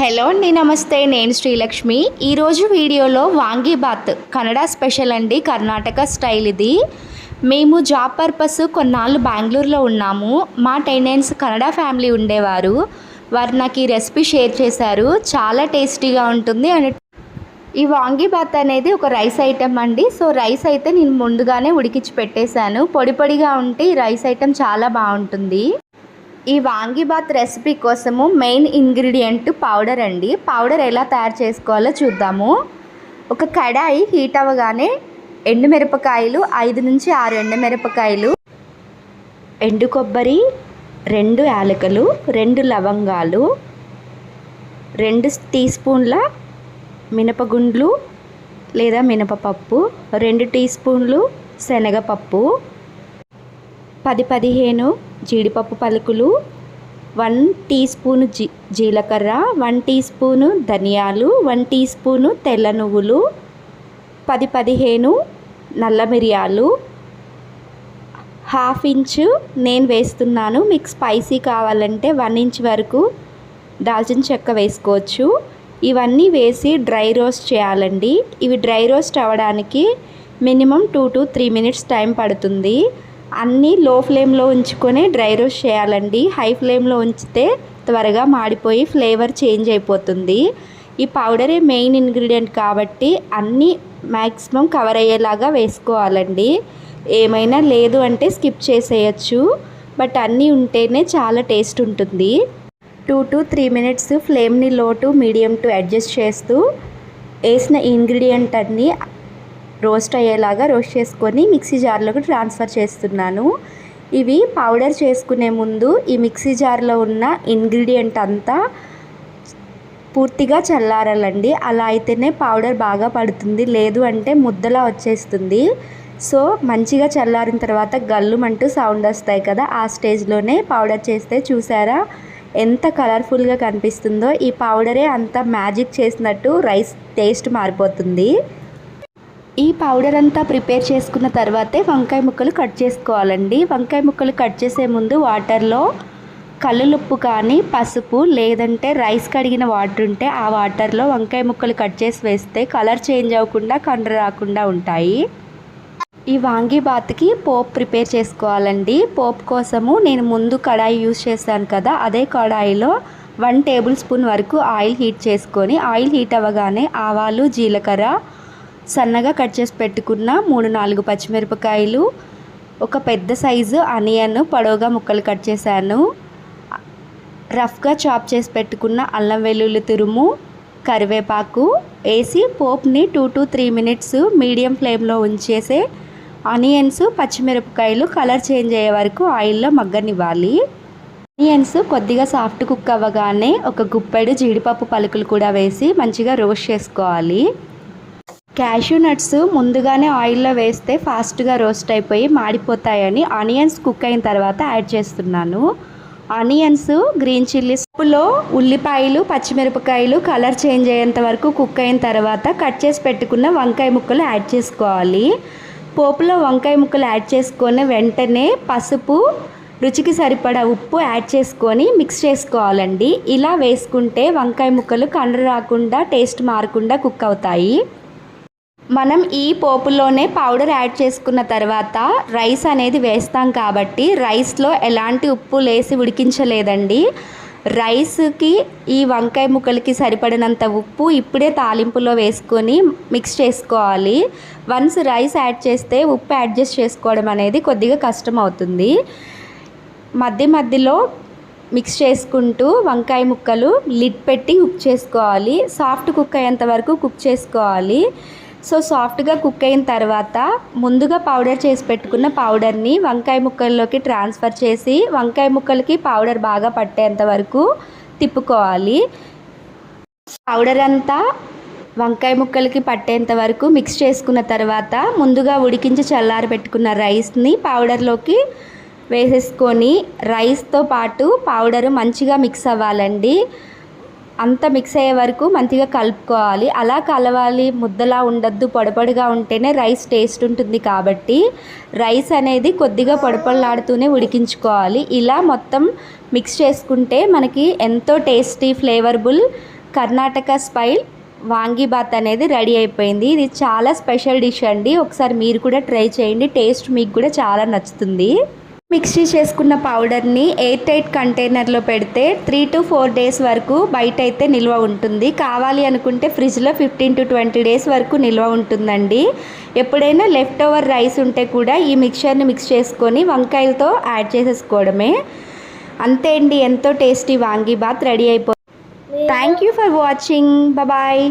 Hello అండి నమస్తే. నేను శ్రీలక్ష్మి. ఈరోజు వీడియోలో వాంగీబాత్ కన్నడ స్పెషల్ అండి కర్ణాటక స్టైల్ ఇది. మేము జాబ్ పర్పస్ కొన్నాళ్ళు బెంగళూరులో ఉన్నాము. మా టెండెన్స్ కన్నడ ఫ్యామిలీ ఉండేవారు. వారు నాకు ఈ రెసిపీ షేర్ చేశారు. చాలా టేస్టీగా ఉంటుంది అండ్ ఈ వాంగీబాత్ అనేది ఒక రైస్ ఐటెం అండి. సో రైస్ అయితే నేను ముందుగానే ఉడికించి పెట్టేశాను. పొడి పొడిగా ఉంటే ఈ రైస్ ఐటెం చాలా బాగుంటుంది. ఈ వాంగీబాత్ రెసిపీ కోసము మెయిన్ ఇంగ్రీడియంట్ పౌడర్ అండి. పౌడర్ ఎలా తయారు చేసుకోవాలో చూద్దాము. ఒక కడాయి హీట్ అవ్వగానే ఎండుమిరపకాయలు ఐదు నుంచి ఆరు ఎండుమిరపకాయలు ఎండు కొబ్బరి రెండు యాలకులు రెండు లవంగాలు రెండు టీ స్పూన్ల మినపగుండ్లు లేదా మినపపప్పు రెండు టీ స్పూన్లు శనగపప్పు పది పదిహేను జీడిపప్పు పలుకులు వన్ టీ స్పూను జీ జీలకర్ర వన్ టీ స్పూను ధనియాలు వన్ టీ స్పూను తెల్ల నువ్వులు పది పదిహేను నల్ల మిరియాలు హాఫ్ ఇంచు నేను వేస్తున్నాను. మీకు స్పైసీ కావాలంటే వన్ ఇంచ్ వరకు దాల్చిన చెక్క వేసుకోవచ్చు. ఇవన్నీ వేసి డ్రై రోస్ట్ చేయాలండి. ఇవి డ్రై రోస్ట్ అవ్వడానికి minimum two to three minutes time పడుతుంది. అన్నీ లో ఫ్లేమ్లో ఉంచుకొని డ్రై రోస్ట్ చేయాలండి. హై ఫ్లేమ్లో ఉంచితే త్వరగా మాడిపోయి ఫ్లేవర్ చేంజ్ అయిపోతుంది. ఈ పౌడరే మెయిన్ ఇంగ్రీడియంట్ కాబట్టి అన్నీ మ్యాక్సిమం కవర్ అయ్యేలాగా వేసుకోవాలండి. ఏమైనా లేదు అంటే స్కిప్ చేసేయచ్చు. బట్ అన్నీ ఉంటేనే చాలా టేస్ట్ ఉంటుంది. టూ టు త్రీ మినిట్స్ ఫ్లేమ్ని లో టు మీడియం టు అడ్జస్ట్ చేస్తూ వేసిన ఇంగ్రీడియంట్ అన్నీ రోస్ట్ అయ్యేలాగా రోస్ట్ చేసుకొని మిక్సీ జార్లోకి ట్రాన్స్ఫర్ చేస్తున్నాను. ఇవి పౌడర్ చేసుకునే ముందు ఈ మిక్సీ జార్లో ఉన్న ఇంగ్రీడియంట్ అంతా పూర్తిగా చల్లారాలండి. అలా అయితేనే పౌడర్ బాగా పడుతుంది. లేదు అంటే ముద్దలా వచ్చేస్తుంది. సో మంచిగా చల్లారిన తర్వాత గల్లుమంటూ సౌండ్ వస్తాయి కదా ఆ స్టేజ్లోనే పౌడర్ చేస్తే చూసారా? ఎంత కలర్ఫుల్గా కనిపిస్తుందో. ఈ పౌడరే అంత మ్యాజిక్ చేసినట్టు రైస్ టేస్ట్ మారిపోతుంది. ఈ పౌడర్ అంతా ప్రిపేర్ చేసుకున్న తర్వాతే వంకాయ ముక్కలు కట్ చేసుకోవాలండి. వంకాయ ముక్కలు కట్ చేసే ముందు వాటర్లో కల్లులుప్పు కానీ పసుపు లేదంటే రైస్ కడిగిన వాటర్ ఉంటే ఆ వాటర్లో వంకాయ ముక్కలు కట్ చేసి వేస్తే కలర్ చేంజ్ అవ్వకుండా కండ్ర రాకుండా ఉంటాయి. ఈ వాంగీబాత్కి పోప్ ప్రిపేర్ చేసుకోవాలండి. పోప్ కోసము నేను ముందు కడాయి యూజ్ చేశాను కదా అదే కడాయిలో వన్ టేబుల్ స్పూన్ వరకు ఆయిల్ హీట్ చేసుకొని ఆయిల్ హీట్ అవ్వగానే ఆవాలు జీలకర్ర సన్నగా కట్ చేసి పెట్టుకున్న మూడు నాలుగు పచ్చిమిరపకాయలు ఒక పెద్ద సైజు అనియన్ పొడవుగా ముక్కలు కట్ చేశాను. రఫ్గా చాప్ చేసి పెట్టుకున్న అల్లం వెల్లుల్లి తురుము కరివేపాకు వేసి పోప్ని two to three minutes medium ఫ్లేమ్లో ఉంచేసే ఆనియన్స్ పచ్చిమిరపకాయలు కలర్ చేంజ్ అయ్యే వరకు ఆయిల్లో మగ్గనివ్వాలి. ఆనియన్స్ కొద్దిగా సాఫ్ట్ కుక్ అవ్వగానే ఒక గుప్పెడు జీడిపప్పు పలుకులు కూడా వేసి మంచిగా రోస్ట్ చేసుకోవాలి. క్యాష్యూ నట్స్ ముందుగానే ఆయిల్లో వేస్తే ఫాస్ట్గా రోస్ట్ అయిపోయి మాడిపోతాయని ఆనియన్స్ కుక్ అయిన తర్వాత యాడ్ చేస్తున్నాను. ఆనియన్స్ గ్రీన్ చిల్లీస్ ఉప్పులో ఉల్లిపాయలు పచ్చిమిరపకాయలు కలర్ చేంజ్ అయ్యేంత వరకు కుక్ అయిన తర్వాత కట్ చేసి పెట్టుకున్న వంకాయ ముక్కలు యాడ్ చేసుకోవాలి. పోపులో వంకాయ ముక్కలు యాడ్ చేసుకొని వెంటనే పసుపు రుచికి సరిపడా ఉప్పు యాడ్ చేసుకొని మిక్స్ చేసుకోవాలండి. ఇలా వేసుకుంటే వంకాయ ముక్కలు కండ రాకుండా టేస్ట్ మారకుండా కుక్ అవుతాయి. మనం ఈ పోపులోనే పౌడర్ యాడ్ చేసుకున్న తర్వాత రైస్ అనేది వేస్తాం కాబట్టి రైస్లో ఎలాంటి ఉప్పు లేసి ఉడికించలేదండి. రైస్కి ఈ వంకాయ ముక్కలకి సరిపడినంత ఉప్పు ఇప్పుడే తాలింపులో వేసుకొని మిక్స్ చేసుకోవాలి. వన్స్ రైస్ యాడ్ చేస్తే ఉప్పు అడ్జస్ట్ చేసుకోవడం అనేది కొద్దిగా కష్టం అవుతుంది మధ్య మధ్యలో మిక్స్ చేసుకుంటూ వంకాయ ముక్కలు లిడ్ పెట్టి కుక్ చేసుకోవాలి. సాఫ్ట్ కుక్ అయ్యేంత వరకు కుక్ చేసుకోవాలి. సో సాఫ్ట్గా కుక్ అయిన తర్వాత ముందుగా పౌడర్ చేసి పెట్టుకున్న పౌడర్ని వంకాయ ముక్కల్లోకి ట్రాన్స్ఫర్ చేసి వంకాయ ముక్కలకి పౌడర్ బాగా పట్టేంత వరకు తిప్పుకోవాలి. పౌడర్ అంతా వంకాయ ముక్కలకి పట్టేంత వరకు మిక్స్ చేసుకున్న తర్వాత ముందుగా ఉడికించి చల్లారి పెట్టుకున్న రైస్ని పౌడర్లోకి వేసేసుకొని రైస్తో పాటు పౌడర్ మంచిగా మిక్స్ అవ్వాలండి. అంత మిక్స్ అయ్యే వరకు మంచిగా కలుపుకోవాలి. అలా కలవాలి. ముద్దలా ఉండద్దు. పొడపొడిగా ఉంటేనే రైస్ టేస్ట్ ఉంటుంది కాబట్టి రైస్ అనేది కొద్దిగా పొడపొడలాడుతూనే ఉడికించుకోవాలి. ఇలా మొత్తం మిక్స్ చేసుకుంటే మనకి ఎంతో tasty flavourful Karnataka style vangibath అనేది రెడీ అయిపోయింది. ఇది చాలా స్పెషల్ డిష్ అండి. ఒకసారి మీరు కూడా ట్రై చేయండి. టేస్ట్ మీకు కూడా చాలా నచ్చుతుంది. మిక్సీ చేసుకున్న పౌడర్ని ఎయిర్ టైట్ కంటైనర్లో పెడితే త్రీ టు ఫోర్ డేస్ వరకు బయట అయితే నిల్వ ఉంటుంది. కావాలి అనుకుంటే ఫ్రిడ్జ్లో ఫిఫ్టీన్ టు ట్వంటీ డేస్ వరకు నిల్వ ఉంటుందండి. ఎప్పుడైనా లెఫ్ట్ ఓవర్ రైస్ ఉంటే కూడా ఈ మిక్చర్ని మిక్స్ చేసుకొని వంకాయలతో యాడ్ చేసేసుకోవడమే. అంతే అండి ఎంతో టేస్టీ వాంగీ బాత్ రెడీ అయిపోతుంది thank you for watching bye